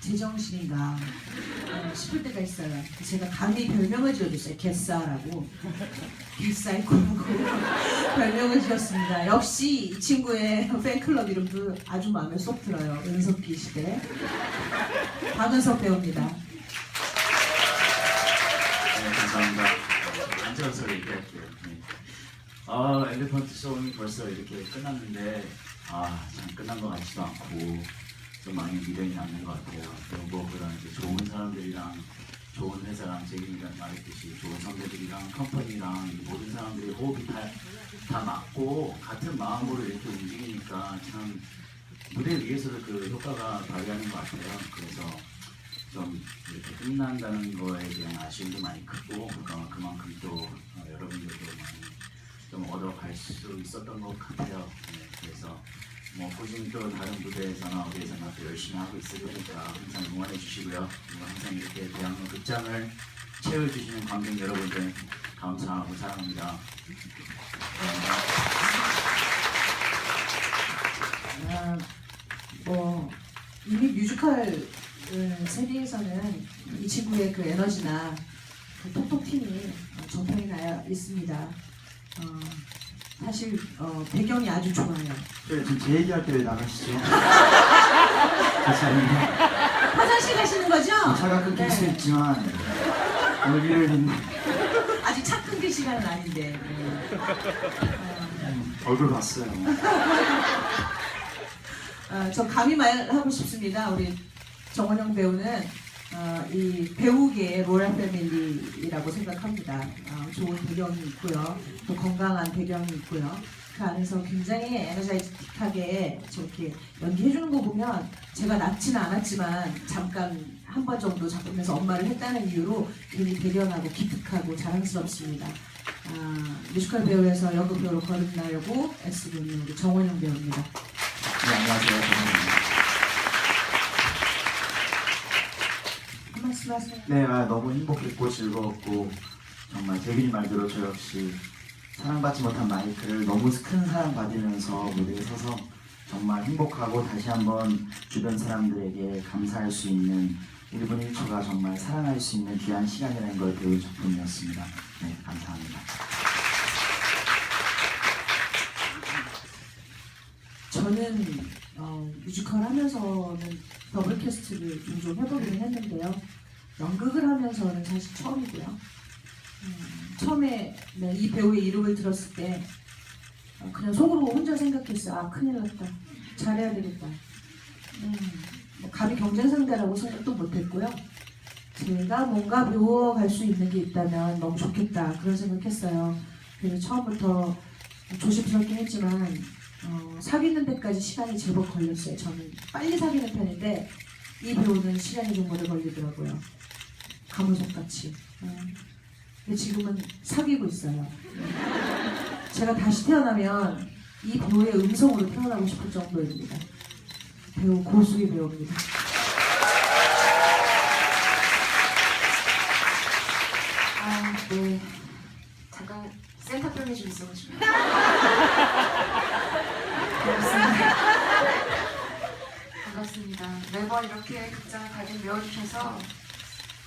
제정신인가 어, 싶을 때가 있어요. 제가 감히 별명을 지어줬어요. 개싸라고. 개싸이코라고 별명을 지었습니다. 역시 이 친구의 팬클럽 이름도 아주 마음에 쏙 들어요. 은석기 시대. 박은석 배우입니다. 네, 감사합니다. 앉아서 얘기할게요. 네. 아, 엘리펀트 쇼는 벌써 이렇게 끝났는데, 아, 참 끝난 것 같지도 않고, 좀 많이 미련이 남는 것 같아요. 뭐 그런 이제 좋은 사람들이랑, 좋은 회사랑, 제기가 말했듯이 좋은 선배들이랑, 컴퍼니랑, 이 모든 사람들이 호흡이 다, 다 맞고, 같은 마음으로 이렇게 움직이니까 참, 무대 위에서도 그 효과가 발휘하는 것 같아요. 그래서 좀 이렇게 끝난다는 거에 대한 아쉬움도 많이 크고 어, 그만큼 또 어, 여러분들도 많이 좀 얻어갈 수 있었던 것 같아요. 네, 그래서 뭐 꾸준히 또 다른 무대에서나 어디에서나 또 열심히 하고 있을 거니까 항상 응원해 주시고요. 그리고 항상 이렇게 대학로 극장을 채워주시는 관객 여러분들 감사하고 사랑합니다. 아, 뭐 이미 뮤지컬 그 세계에서는 이 친구의 그 에너지나 그 톡톡팀이 어, 정평이 나 있습니다. 어, 사실 어, 배경이 아주 좋아요. 네, 지금 제 얘기할 때 왜 나가시죠? 않은데 화장실 가시는 거죠? 차가 끊길 수 네. 있지만 오늘 일요일인데 아직 차 끊길 시간은 아닌데. 네. 어, 얼굴 봤어요. 어, 저 감히 말하고 싶습니다. 우리 정원영 배우는 어, 이 배우계의 로얄 패밀리라고 생각합니다. 어, 좋은 배경이 있고요. 또 건강한 배경이 있고요. 그 안에서 굉장히 에너자이틱하게 저렇게 연기해주는 거 보면 제가 낳지는 않았지만 잠깐 한 번 정도 작품에서 엄마를 했다는 이유로 괜히 대견하고 기특하고 자랑스럽습니다. 아, 뮤지컬 배우에서 연극 배우로 거듭나려고 애쓰고 있는 정원영 배우입니다. 네, 안녕하세요. 정원입니다. 하세요. 네, 아, 너무 행복했고 즐거웠고 정말 재빈이 말대로 저 역시 사랑받지 못한 마이크를 너무 큰 사랑 받으면서 무대에 서서 정말 행복하고 다시 한번 주변 사람들에게 감사할 수 있는 1분 1초가 정말 사랑할 수 있는 귀한 시간이라는 걸 배운 작품이었습니다. 네, 감사합니다. 저는 어, 뮤지컬 하면서는 더블 캐스트를 종종 해보기는 했는데요. 연극을 하면서는 사실 처음이고요. 음, 처음에 네, 이 배우의 이름을 들었을 때 어, 그냥 속으로 혼자 생각했어요. 아 큰일 났다. 잘해야 되겠다. 음, 뭐 감히 경쟁 상대라고 생각도 못했고요. 제가 뭔가 배워갈 수 있는 게 있다면 너무 좋겠다 그런 생각했어요. 그래서 처음부터 조심스럽긴 했지만 어, 사귀는 데까지 시간이 제법 걸렸어요. 저는 빨리 사귀는 편인데 이 배우는 시간이 좀 오래 걸리더라고요. 가무석 같이. 음. 근데 지금은 사귀고 있어요. 제가 다시 태어나면 이 배우의 음성으로 태어나고 싶을 정도입니다. 배우 고수의 배우입니다. 아, 네. 잠깐 센터병이 좀 있어가지고. 반갑습니다. 매번 이렇게 극장을 가득 메워주셔서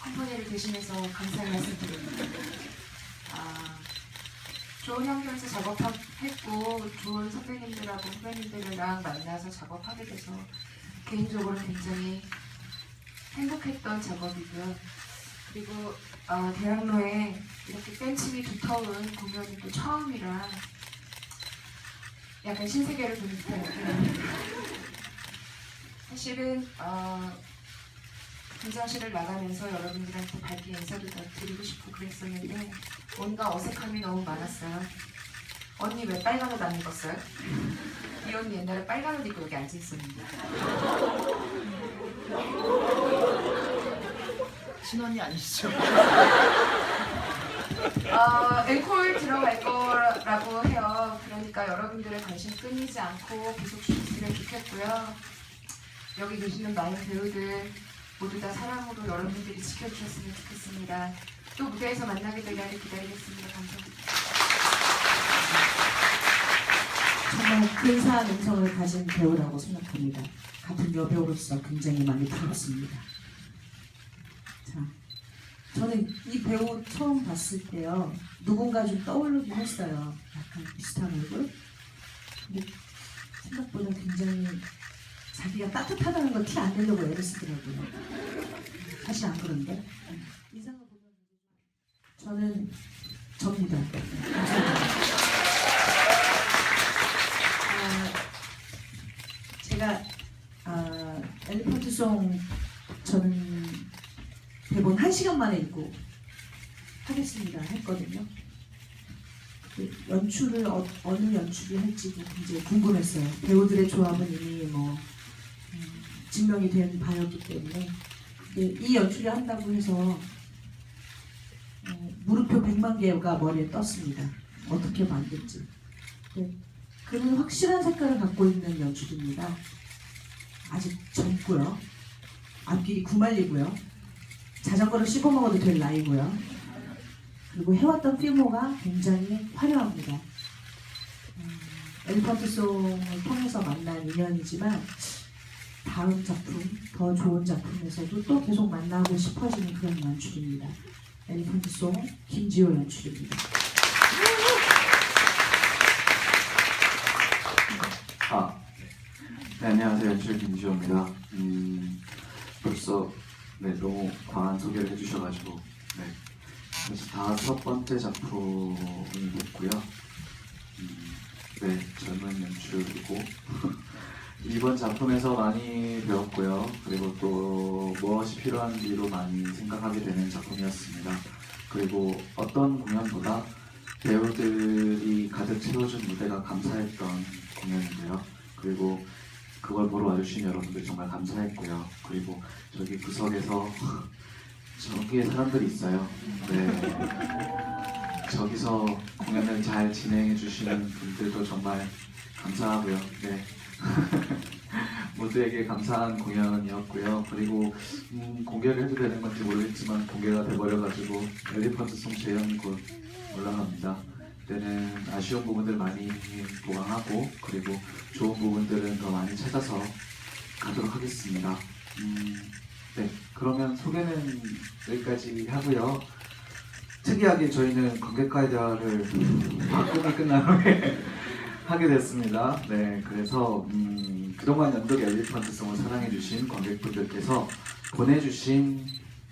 컴퍼니를 대신해서 감사의 말씀드립니다. 아, 좋은 환경에서 작업했고 좋은 선배님들하고 후배님들이랑 만나서 작업하게 돼서 개인적으로 굉장히 행복했던 작업이고요. 그리고 어, 대학로에 이렇게 팬층이 두터운 공연이 또 처음이라 약간 신세계를 보는 듯해요. 사실은 어, 분장실을 나가면서 여러분들한테 밝게 인사도 더 드리고 싶고 그랬었는데 뭔가 어색함이 너무 많았어요. 언니 왜 빨간 옷 안 입었어요? 이 언니 옛날에 빨간 옷 입고 여기 앉아 있었는데. 신언니 아니시죠? 어, 앵콜 들어갈 거라고 해요. 그러니까 여러분들의 관심 끊이지 않고 계속 주셨으면 좋겠고요. 여기 계시는 많은 배우들 모두 다 사랑으로 여러분들이 지켜주셨으면 좋겠습니다. 또 무대에서 만나게 될 날을 기다리겠습니다. 감사합니다. 정말 근사한 음성을 가진 배우라고 생각합니다. 같은 여배우로서 굉장히 많이 부럽습니다. 자, 저는 이 배우 처음 봤을 때요, 누군가 좀 떠오르긴 했어요. 약간 비슷한 얼굴. 근데 생각보다 굉장히 자기가 따뜻하다는 걸 티 안 내려고 애를 쓰더라고요. 사실 안 그런데. 이상을 보면 저는 접니다. 아, 제가 아, 엘리펀트송 저는 대본 한 시간 만에 읽고 하겠습니다 했거든요. 그 연출을 어, 느 연출을 할지도 굉장히 궁금했어요. 배우들의 조합은 이미 뭐 음, 증명이 된 바였기 때문에 이 연출을 한다고 해서 어, 물음표 100만 개가 머리에 떴습니다. 어떻게 만들지. 네. 그는 확실한 색깔을 갖고 있는 연출입니다. 아직 젊고요. 앞길이 구말리고요. 자전거를 씹어 먹어도 될 나이고요. 그리고 해왔던 필모가 굉장히 화려합니다. 음, 엘리펀트송을 통해서 만난 인연이지만 다음 작품, 더 좋은 작품에서도 또 계속 만나고 싶어지는 그런 연출입니다. 엘리펀트송 김지호 연출입니다. 아, 네, 안녕하세요. 연출 김지호입니다. 음, 벌써 네, 너무 과한 소개를 해주셔가지고 네, 그래서 다섯 번째 작품이 됐고요. 음, 네, 젊은 연출이고 이번 작품에서 많이 배웠고요. 그리고 또 무엇이 필요한지로 많이 생각하게 되는 작품이었습니다. 그리고 어떤 공연보다 배우들이 가득 채워준 무대가 감사했던 공연인데요. 그리고 그걸 보러 와주신 여러분들 정말 감사했고요. 그리고 저기 구석에서 저기에 사람들이 있어요. 네. 저기서 공연을 잘 진행해 주시는 분들도 정말 감사하고요. 네. 모두에게 감사한 공연이었고요. 그리고 음, 공개를 해도 되는 건지 모르겠지만 공개가 돼버려가지고 엘리펀트송 재현이 곧 올라갑니다. 그때는 아쉬운 부분들 많이 보강하고 그리고 좋은 부분들은 더 많이 찾아서 가도록 하겠습니다. 음, 네, 그러면 소개는 여기까지 하고요. 특이하게 저희는 관객과의 대화를 바꾸이 끝난 후에 하게 됐습니다. 네, 그래서 음, 그동안 연극 엘리펀트송을 사랑해주신 관객분들께서 보내주신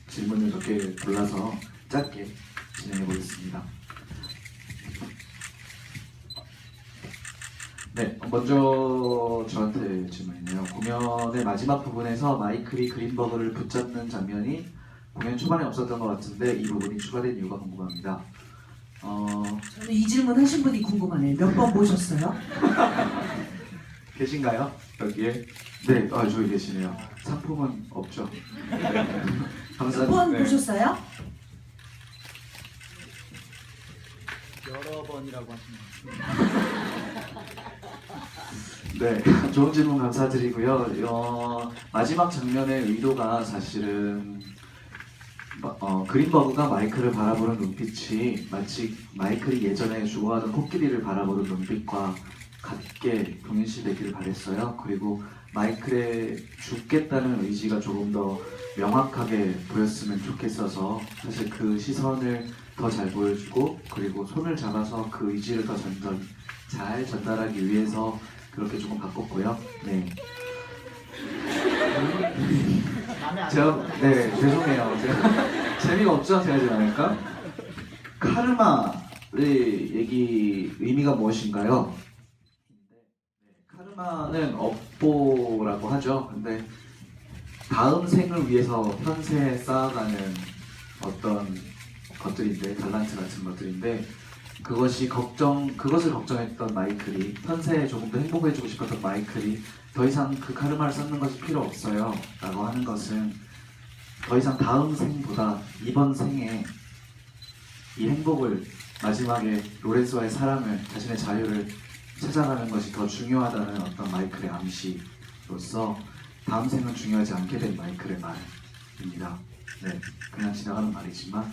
질문을 몇 개 골라서 짧게 진행해 보겠습니다. 네, 먼저 저한테 질문이네요. 공연의 마지막 부분에서 마이클이 그린버그를 붙잡는 장면이 공연 초반에 없었던 것 같은데 이 부분이 추가된 이유가 궁금합니다. 어, 저는 이 질문 하신 분이 궁금하네요. 몇 번 보셨어요? 계신가요? 여기에? 네, 아, 저기 계시네요. 상품은 없죠? 네. 몇 감사합니다. 번 네. 보셨어요? 여러 번이라고 하시네요. 네, 좋은 질문 감사드리고요. 어, 마지막 장면의 의도가 사실은 어, 그린버그가 마이클을 바라보는 눈빛이 마치 마이클이 예전에 죽어가던 코끼리를 바라보는 눈빛과 같게 동일시되기를 바랬어요. 그리고 마이클의 죽겠다는 의지가 조금 더 명확하게 보였으면 좋겠어서 사실 그 시선을 더 잘 보여주고 그리고 손을 잡아서 그 의지를 더 전달, 잘 전달하기 위해서 그렇게 조금 바꿨고요. 네. 마음에 안 제가. 네 죄송해요. 제가 재미가 없죠 생각하지 않을까? 카르마의 얘기 의미가 무엇인가요? 네, 카르마는 업보라고 하죠. 근데 다음 생을 위해서 현세에 쌓아가는 어떤 것들인데 달란트 같은 것들인데 그것이 걱정 그것을 걱정했던 마이클이 현세에 조금 더 행복해지고 싶었던 마이클이 더 이상 그 카르마를 쌓는 것이 필요 없어요 라고 하는 것은 더 이상 다음 생보다 이번 생에 이 행복을 마지막에 로렌스와의 사랑을 자신의 자유를 찾아가는 것이 더 중요하다는 어떤 마이클의 암시로서 다음 생은 중요하지 않게 된 마이클의 말입니다. 네, 그냥 지나가는 말이지만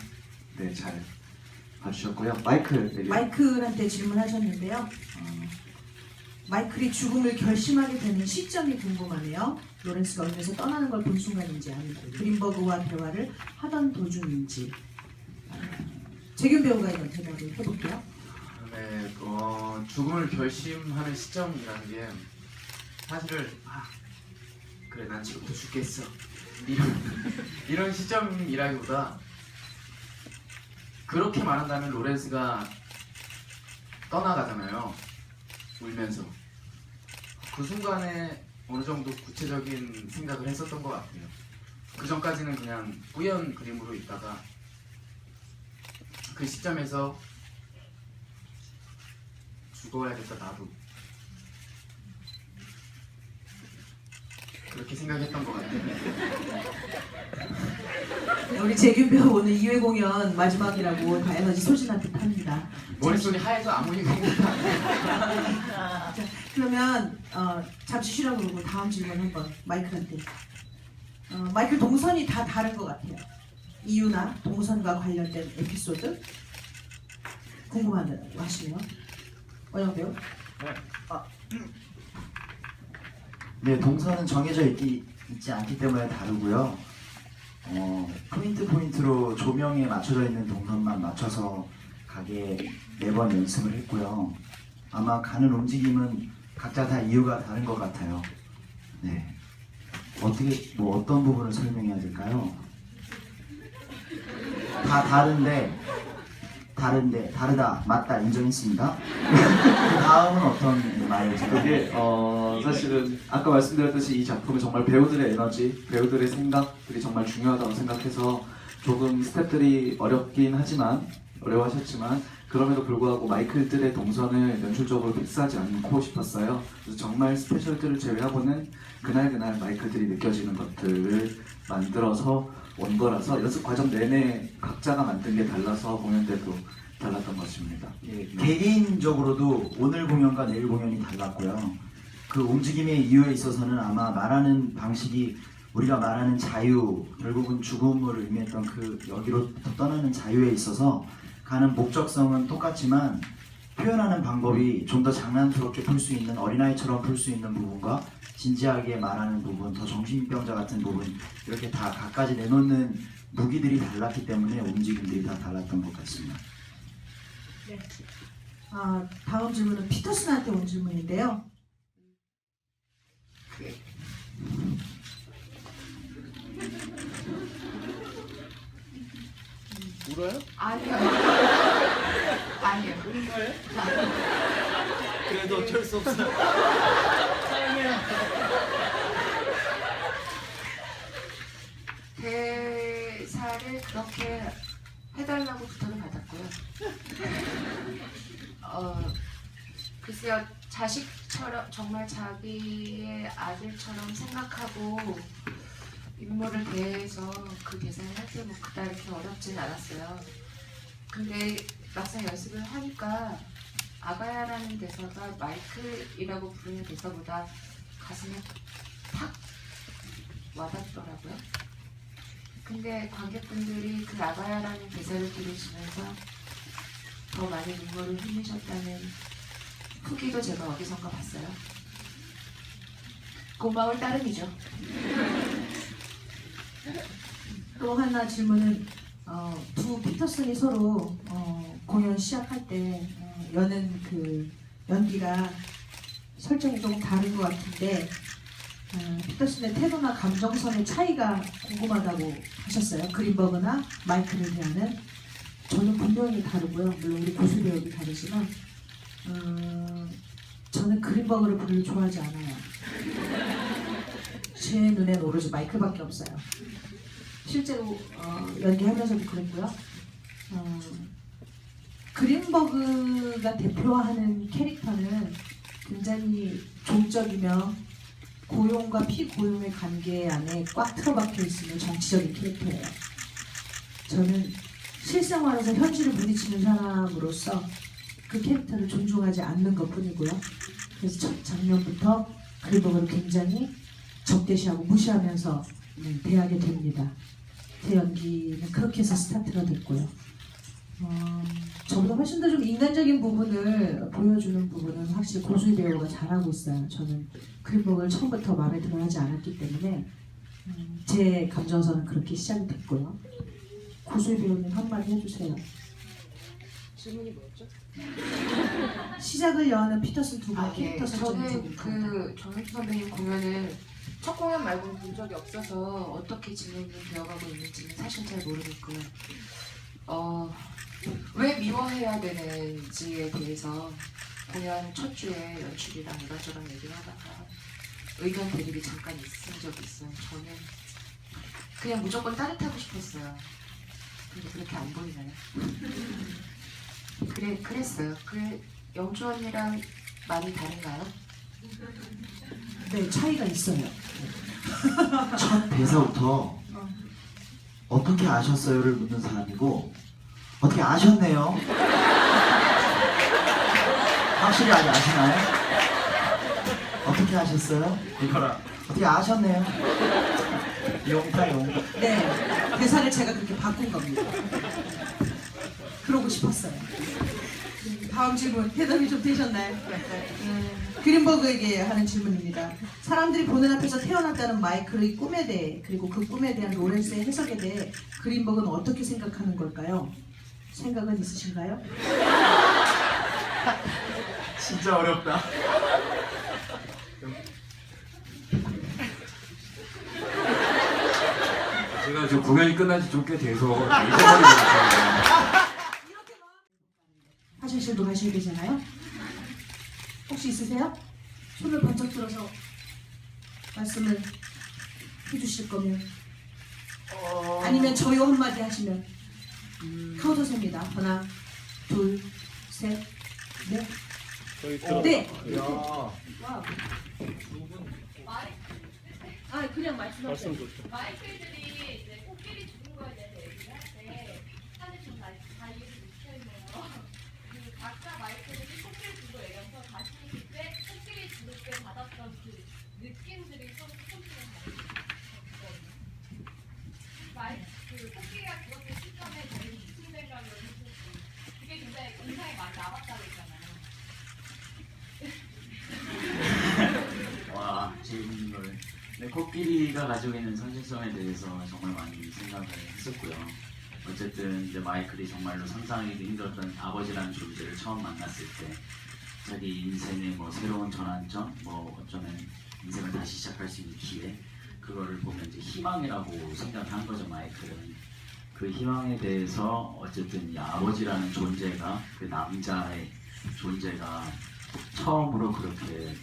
네, 잘 봐주셨고요. 마이클. 마이클한테 질문하셨는데요. 어, 마이클이 죽음을 결심하게 되는 시점이 궁금하네요. 로렌스가 얼면서 떠나는 걸 본 순간인지 아니면 그린버그와 대화를 하던 도중인지 아, 재균 배우가 이런 대답을 해볼게요. 네, 어, 죽음을 결심하는 시점이라는 게 사실은 아, 그래 난 지금부터 죽겠어 이런 이런 시점이라기보다 그렇게 말한다면 로렌스가 떠나가잖아요. 울면서. 그 순간에 어느 정도 구체적인 생각을 했었던 것 같아요. 그 전까지는 그냥 뿌연 그림으로 있다가 그 시점에서 죽어야겠다 나도 그렇게 생각했던 것 같아요 우리 재균 배우 오늘 2회 공연 마지막이라고 다에너지 소신한 듯합니다. 머릿속이 하얘서 아무 안 해요 그러면 어, 잠시 쉬라고 그러고 다음 질문 한번 마이클한테. 어, 마이클 동선이 다 다른 것 같아요. 이유나 동선과 관련된 에피소드 궁금하다고 하시네요. 원영 배우. 네, 동선은 정해져 있기, 있지 않기 때문에 다르고요. 어, 포인트 포인트로 조명에 맞춰져 있는 동선만 맞춰서 가게 매번 연습을 했고요. 아마 가는 움직임은 각자 다 이유가 다른 것 같아요. 네. 어떻게, 뭐 어떤 부분을 설명해야 될까요? 다 다른데, 다른데, 다르다, 맞다, 인정했습니다. 그 다음은 어떤 제가 그게 어 사실은 아까 말씀드렸듯이 이 작품은 정말 배우들의 에너지, 배우들의 생각들이 정말 중요하다고 생각해서 조금 스태프들이 어렵긴 하지만 어려워하셨지만 그럼에도 불구하고 마이클들의 동선을 연출적으로 픽스하지 않고 싶었어요. 그래서 정말 스페셜들을 제외하고는 그날 그날 마이클들이 느껴지는 것들을 만들어서 온 거라서 연습 과정 내내 각자가 만든 게 달라서 공연 때도 달랐던 것입니다. 예, 개개인적으로도 오늘 공연과 내일 공연이 달랐고요. 그 움직임의 이유에 있어서는 아마 말하는 방식이 우리가 말하는 자유, 결국은 죽음을 의미했던 그 여기로부터 떠나는 자유에 있어서 가는 목적성은 똑같지만 표현하는 방법이 좀 더 장난스럽게 풀 수 있는 어린아이처럼 풀 수 있는 부분과 진지하게 말하는 부분, 더 정신병자 같은 부분 이렇게 다 각가지 내놓는 무기들이 달랐기 때문에 움직임들이 다 달랐던 것 같습니다. 아, 다음 질문은 피터슨한테 온 질문인데요. 울어요? 아니요. 아니요. 우는 거예요? 그래도 어쩔 수 없어요. 사랑해요. 대사를 그렇게 해달라고 부탁을 받았고요. 어, 글쎄요, 자식처럼 정말 자기의 아들처럼 생각하고 인물을 대해서 그 대사를 할 때 뭐 그다 이렇게 어렵진 않았어요. 근데 막상 연습을 하니까 아가야라는 대사가 마이클이라고 부르는 대사보다 가슴에 탁 와닿더라고요. 근데 관객분들이 그 아가야라는 대사를 들으시면서 더 많은 눈물을 흘리셨다는 후기도 제가 어디선가 봤어요. 고마울 따름이죠. 또 하나 질문은 어, 두 피터슨이 서로 어, 공연 시작할 때 어, 여는 그 연기가 설정이 조금 다른 것 같은데 어, 피터슨의 태도나 감정선의 차이가 궁금하다고 하셨어요. 그린버그나 마이클을 대하는 저는 분명히 다르고요. 물론 우리 고수 배우도 다르지만 어, 저는 그린버그를 별로 좋아하지 않아요. 제 눈엔 오로지 마이클밖에 없어요. 실제로 어, 연기하면서도 그랬고요. 어, 그린버그가 대표하는 캐릭터는 굉장히 종적이며 고용과 피고용의 관계 안에 꽉 틀어박혀 있는 정치적인 캐릭터예요. 저는 실생활에서 현실을 부딪히는 사람으로서 그 캐릭터를 존중하지 않는 것 뿐이고요. 그래서 첫 장면부터 그린버그를 굉장히 적대시하고 무시하면서 음, 대하게 됩니다. 제 연기는 그렇게 해서 스타트가 됐고요. 어, 저보다 훨씬 더 좀 인간적인 부분을 보여주는 부분은 확실히 고수희 배우가 잘하고 있어요. 저는 그림복을 처음부터 마음에 들어하지 않았기 때문에 음, 제 감정선은 그렇게 시작이 됐고요. 고수희 배우님 한마디 해주세요. 질문이 뭐였죠? 시작을 여하는 피터슨 두 분 아, 예. 캐릭터 설정이 저는 그 정혁주 선배님 공연을 첫 공연 말고는 본 적이 없어서 어떻게 진행이 되어가고 있는지는 사실 잘 모르겠고요. 어, 왜 미워해야 되는지에 대해서 공연 첫 주에 연출이랑 이런저런 얘기를 하다가 의견 대립이 잠깐 있은 적이 있어요. 저는 그냥 무조건 따뜻하고 싶었어요. 근데 그렇게 안 보이나요? 그래, 그랬어요. 그 영주 언니랑 많이 다른가요? 네 차이가 있어요. 첫 대사부터 어떻게 아셨어요를 묻는 사람이고 어떻게 아셨네요. 확실히 아니 아시나요? 어떻게 아셨어요? 이거라. 어떻게 아셨네요. 용타 용타. 네 대사를 제가 그렇게 바꾼 겁니다. 그러고 싶었어요. 다음 질문 해답이 좀 되셨나요? 음, 그린버그에게 하는 질문입니다. 사람들이 보는 앞에서 태어났다는 마이클의 꿈에 대해 그리고 그 꿈에 대한 로렌스의 해석에 대해 그린버그는 어떻게 생각하는 걸까요? 생각은 있으신가요? 진짜 어렵다. 제가 지금 공연이 끝난 지 좀 꽤 돼서 잊어버리고 있어요. 화장실도 가셔야 되잖아요. 혹시 있으세요? 손을 번쩍 들어서 말씀을 해주실 거면 아니면 저요 한마디 하시면 카운터 셉니다. 하나, 둘, 셋, 넷. 들어. 네. 야. 아 그냥 말씀하세요. 말씀 좋죠. 마이클들이 이제 코끼리 죽은 거에 대해서 얘기를 할때 사실 좀 다, 다 이해를 못했네요. 그 각자 마이클들이 코끼리 죽은 거 얘기해서 다시 그때 코끼리 죽을 때 받았던 그 느낌들이 서로 조금씩은 다르거든요. 마이 그 코끼리가 죽었을 시점에 저희 무슨 생각을 했었지? 그게 굉장히 인상이 많이 남았다고 했잖아요. 와 재밌는 걸. 네, 코끼리가 가지고 있는 선진성에 대해서 정말 많이 생각을 했었고요. 어쨌든 이제 마이클이 정말로 상상하기도 힘들었던 아버지라는 존재를 처음 만났을 때 자기 인생의 뭐 새로운 전환점, 뭐 어쩌면 인생을 다시 시작할 수 있는 기회 그거를 보면 이제 희망이라고 생각한 거죠 마이클은. 그 희망에 대해서 어쨌든 이 아버지라는 존재가 그 남자의 존재가 처음으로 그렇게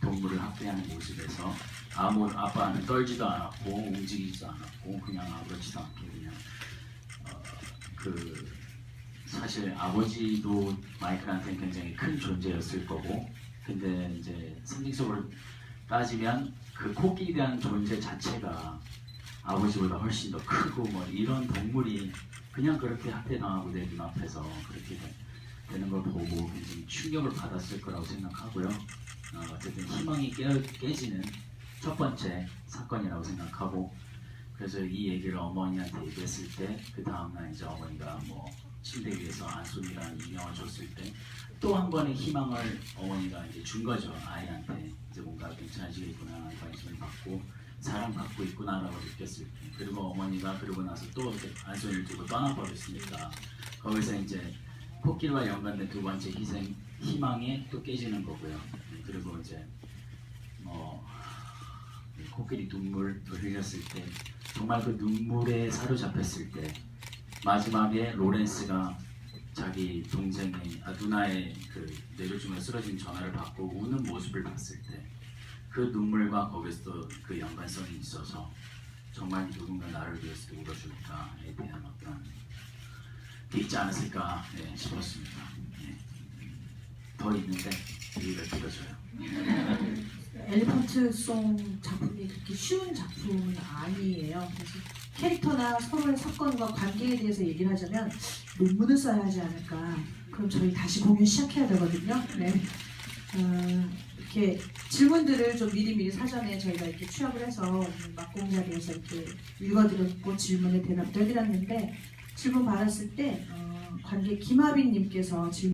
동물을 학대하는 모습에서 아무 아빠는 떨지도 않았고 움직이지도 않았고 그냥 아무렇지도 않게 그냥 어, 그 사실 아버지도 마이클한테는 굉장히 큰 존재였을 거고 근데 이제 상징적으로 따지면 그 코끼리라는 존재 자체가 아버지보다 훨씬 더 크고 뭐 이런 동물이 그냥 그렇게 학대당하고 내 눈앞에서 그렇게 되- 되는 걸 보고 굉장히 충격을 받았을 거라고 생각하고요. 어, 어쨌든 희망이 깨, 깨지는 첫 번째 사건이라고 생각하고 그래서 이 얘기를 어머니한테 얘기했을 때 그 다음날 이제 어머니가 뭐 침대 위에서 안소니라는 인형을 줬을 때 또 한 번의 희망을 어머니가 이제 준 거죠 아이한테 이제 뭔가 괜찮아지겠구나 관심을 받고 사랑 받고 있구나라고 느꼈을 때 그리고 어머니가 그러고 나서 또 안소니를 두고 떠나버렸으니까 거기서 이제 코끼리와 연관된 두 번째 희생 희망이 또 깨지는 거고요. 그리고 이제 뭐이 코끼리 눈물을 흘렸을 때 정말 그 눈물에 사로잡혔을 때 마지막에 로렌스가 자기 동생의 아, 누나의 그 내려주면 쓰러진 전화를 받고 우는 모습을 봤을 때 그 눈물과 거기서 또그 연관성이 있어서 정말 누군가 나를 위해서 울어줄까에 대한 어떤 게 있지 않았을까 네, 싶었습니다. 네. 더 있는데 얘기가 길어져요. 엘리펀트송 작품이 그렇게 쉬운 작품은 아니에요. 그래서 캐릭터나 서로의 사건과 관계에 대해서 얘기를 하자면 논문을 써야 하지 않을까. 그럼 저희 다시 공연 시작해야 되거든요. 네. 어, 이렇게 질문들을 좀 미리미리 사전에 저희가 이렇게 취합을 해서 막공 자리에서 이렇게 읽어드렸고 질문에 대답도 해드렸는데 질문 받았을 때 어, 관객 김하빈님께서 질문